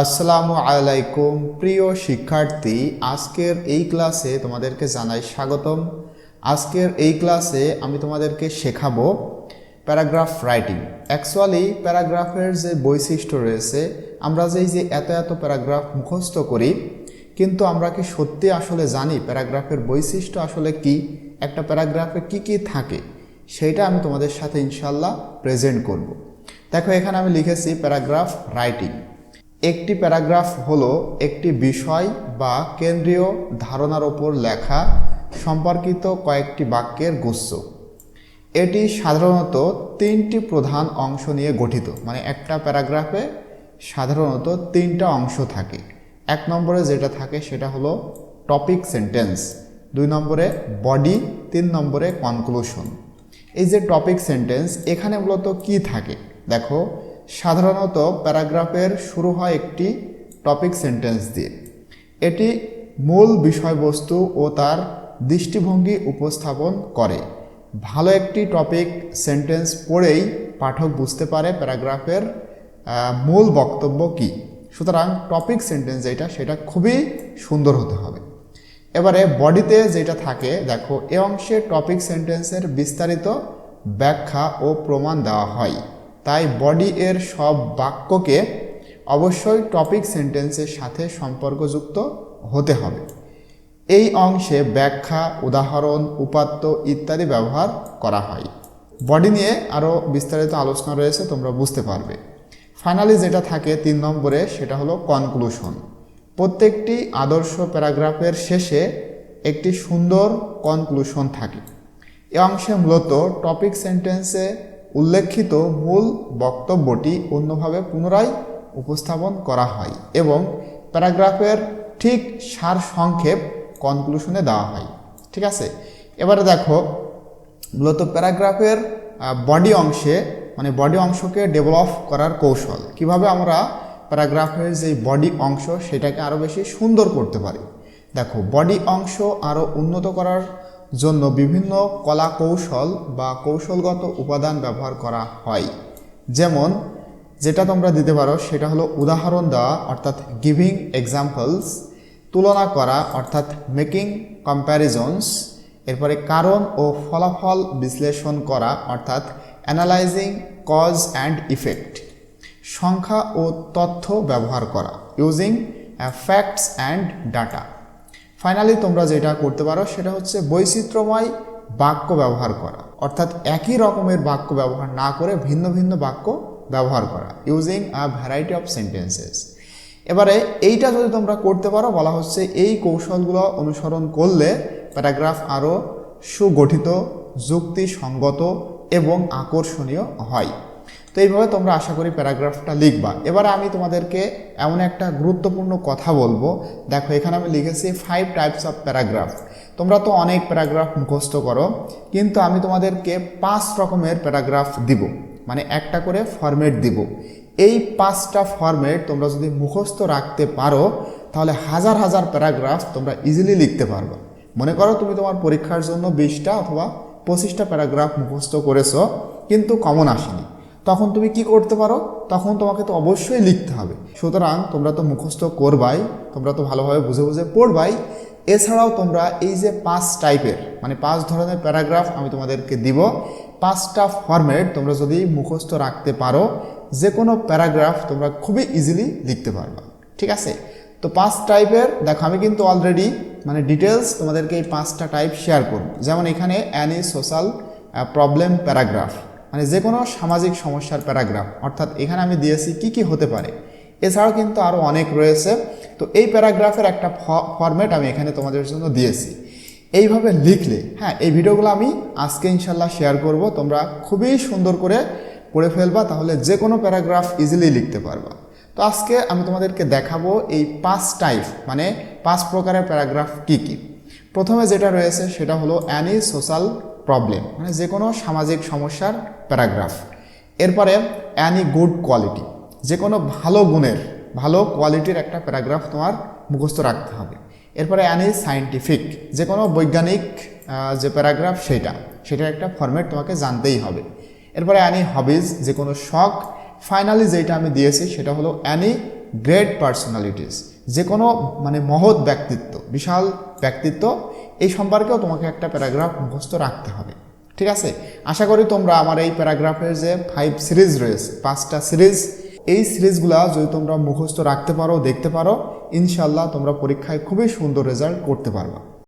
আসসালামু আলাইকুম, প্রিয় শিক্ষার্থী। আজকের এই ক্লাসে তোমাদেরকে জানাই স্বাগতম। আজকের এই ক্লাসে আমি তোমাদেরকে শেখাবো প্যারাগ্রাফ রাইটিং। অ্যাকচুয়ালি প্যারাগ্রাফের যে বৈশিষ্ট্য রয়েছে, আমরা যেই যে এত এত প্যারাগ্রাফ মুখস্থ করি, কিন্তু আমরা কি সত্যি আসলে জানি প্যারাগ্রাফের বৈশিষ্ট্য আসলে কি? একটা প্যারাগ্রাফে কি কি থাকে? সেইটা আমি তোমাদের সাথে ইনশাল্লাহ প্রেজেন্ট করব। দেখো, এখানে আমি লিখেছি প্যারাগ্রাফ রাইটিং। একটি প্যারাগ্রাফ হলো একটি বিষয় বা কেন্দ্রীয় ধারণার ওপর লেখা সম্পর্কিত কয়েকটি বাক্যের গুচ্ছ এটি সাধারণত তিনটি প্রধান অংশ নিয়ে গঠিত মানে একটা প্যারাগ্রাফে সাধারণত তিনটা অংশ থাকে। এক নম্বরে যেটা থাকে সেটা হলো টপিক সেন্টেন্স, দুই নম্বরে বডি, তিন নম্বরে কনক্লুশন। এই যে টপিক সেন্টেন্স, এখানে মূলত কি থাকে? দেখো সাধারণত প্যারাগ্রাফের শুরু হয় একটি টপিক সেন্টেন্স দিয়ে। এটি মূল বিষয়বস্তু ও তার দৃষ্টিভঙ্গি উপস্থাপন করে। ভালো একটি টপিক সেন্টেন্স পড়েই পাঠক বুঝতে পারে প্যারাগ্রাফের মূল বক্তব্য কি। সুতরাং টপিক সেন্টেন্স যেটা, সেটা খুবই সুন্দর হতে হবে। এবারে বডিতে যেটা থাকে, দেখো, এ অংশে টপিক সেন্টেন্সের বিস্তারিত ব্যাখ্যা ও প্রমাণ দেওয়া হয়। তাই বডি এর সব বাক্যকে অবশ্যই টপিক সেন্টেন্সের সাথে সম্পর্কযুক্ত হতে হবে। এই অংশে ব্যাখ্যা, উদাহরণ, উপাত্ত ইত্যাদি ব্যবহার করা হয়। বডি নিয়ে আরও বিস্তারিত আলোচনা রয়েছে, তোমরা বুঝতে পারবে। ফাইনালি যেটা থাকে তিন নম্বরে, সেটা হলো কনক্লুশন প্রত্যেকটি আদর্শ প্যারাগ্রাফের শেষে একটি সুন্দর কনক্লুশন থাকে। এ অংশে মূলত টপিক সেন্টেন্সে উল্লেখিত মূল বক্তব্যটি অন্যভাবে পুনরায় উপস্থাপন করা হয় এবং প্যারাগ্রাফের ঠিক সার সংক্ষেপ কনক্লুশনে দেওয়া হয়। ঠিক আছে? এবারে দেখো, মূলত প্যারাগ্রাফের বডি অংশে মানে বডি অংশকে ডেভেলপ করার কৌশল। কীভাবে আমরা প্যারাগ্রাফের যে বডি অংশ, সেটাকে আরও বেশি সুন্দর করতে পারি? দেখো বডি অংশ আরও উন্নত করার জন্য বিভিন্ন কলা কৌশল বা কৌশলগত উপাদান ব্যবহার করা হয়। যেমন, যেটা তোমরা দিতে পারো সেটা হলো উদাহরণ দেওয়া, অর্থাৎ গিভিং এক্সাম্পলস তুলনা করা, অর্থাৎ মেকিং কম্প্যারিজনস এরপরে কারণ ও ফলাফল বিশ্লেষণ করা, অর্থাৎ অ্যানালাইজিং কজ অ্যান্ড ইফেক্ট সংখ্যা ও তথ্য ব্যবহার করা using facts and data finally তোমরা যেটা করতে পারো, সেটা হচ্ছে বৈচিত্র্যময় বাক্য ব্যবহার করা। অর্থাৎ একই রকমের বাক্য ব্যবহার না করে ভিন্ন ভিন্ন বাক্য ব্যবহার করা using a variety of sentences এবারে এইটা যদি তোমরা করতে পারো, বলা হচ্ছে এই কৌশলগুলো অনুসরণ করলে প্যারাগ্রাফ আরও সুগঠিত, যুক্তিসঙ্গত এবং আকর্ষণীয় হয়। তো এইভাবে তোমরা আশা করি প্যারাগ্রাফটা লিখবা। এবারে আমি তোমাদেরকে এমন একটা গুরুত্বপূর্ণ কথা বলব। দেখো, এখানে আমি লিখেছি ফাইভ টাইপস অফ প্যারাগ্রাফ তোমরা তো অনেক প্যারাগ্রাফ মুখস্থ করো, কিন্তু আমি তোমাদেরকে পাঁচ রকমের প্যারাগ্রাফ দিব। মানে একটা করে ফরম্যাট দিব। এই পাঁচটা ফরম্যাট তোমরা যদি মুখস্থ রাখতে পারো, তাহলে হাজার হাজার প্যারাগ্রাফ তোমরা ইজিলি লিখতে পারবে। মনে করো তুমি তোমার পরীক্ষার জন্য বিশটা অথবা পঁচিশটা প্যারাগ্রাফ মুখস্থ করেছ, কিন্তু কমন আসেনি। তখন তুমি কি করতে পারো? তখন তোমাকে তো অবশ্যই লিখতে হবে। সুতরাং তোমরা তো মুখস্থ করবাই, তোমরা তো ভালোভাবে বুঝে বুঝে পড়বাই। এছাড়াও তোমরা এই যে পাঁচ টাইপের মানে পাঁচ ধরনের প্যারাগ্রাফ আমি তোমাদেরকে দিব। পাঁচটা ফরম্যাট তোমরা যদি মুখস্থ রাখতে পারো যে কোনো প্যারাগ্রাফ তোমরা খুবই ইজিলি লিখতে পারবা। ঠিক আছে? তো পাঁচ টাইপের, দেখো আমি কিন্তু অলরেডি মানে ডিটেলস তোমাদেরকে এই পাঁচটা টাইপ শেয়ার করব। যেমন এখানে অ্যানি সোশ্যাল প্রবলেম প্যারাগ্রাফ মানে যে কোনো সামাজিক সমস্যার প্যারাগ্রাফ, অর্থাৎ এখানে আমি দিয়েছি কি কি হতে পারে। এছাড়াও কিন্তু আরও অনেক রয়েছে। তো এই প্যারাগ্রাফের একটা ফরম্যাট আমি এখানে তোমাদের জন্য দিয়েছি। এইভাবে লিখলে হ্যাঁ এই ভিডিওগুলো আমি আজকে ইনশাল্লাহ শেয়ার করব। তোমরা খুবই সুন্দর করে পড়ে ফেলবা, তাহলে যে কোনো প্যারাগ্রাফ ইজিলি লিখতে পারবা। তো আজকে আমি তোমাদেরকে দেখাবো এই পাঁচ টাইপ মানে পাঁচ প্রকারের প্যারাগ্রাফ কি কি। প্রথমে যেটা রয়েছে সেটা হলো অ্যানি সোশ্যাল প্রবলেম মানে যে কোনো সামাজিক সমস্যার প্যারাগ্রাফ এরপরে অ্যানি গুড কোয়ালিটি যে কোনো ভালো গুণের, ভালো কোয়ালিটির একটা প্যারাগ্রাফ তোমার মুখস্থ রাখতে হবে। এরপরে অ্যানি সায়েন্টিফিক যে কোনো বৈজ্ঞানিক যে প্যারাগ্রাফ সেটা, সেটার একটা ফরম্যাট তোমাকে জানতেই হবে। এরপরে অ্যানি হবিজ যে কোনো শখ ফাইনালি যেটা আমি দিয়েছি, সেটা হলো অ্যানি গ্রেট পার্সোনালিটিস যে কোনো মানে মহৎ ব্যক্তিত্ব, বিশাল ব্যক্তিত্ব এই সম্পর্কেও তোমাকে একটা প্যারাগ্রাফ মুখস্থ রাখতে হবে। ঠিক আছে? আশা করি তোমরা আমার এই প্যারাগ্রাফের যে ফাইভ সিরিজ রয়েছে, পাঁচটা সিরিজ এই সিরিজগুলো যদি তোমরা মুখস্থ রাখতে পারো, দেখতে পারো ইনশাল্লাহ তোমরা পরীক্ষায় খুবই সুন্দর রেজাল্ট করতে পারবা।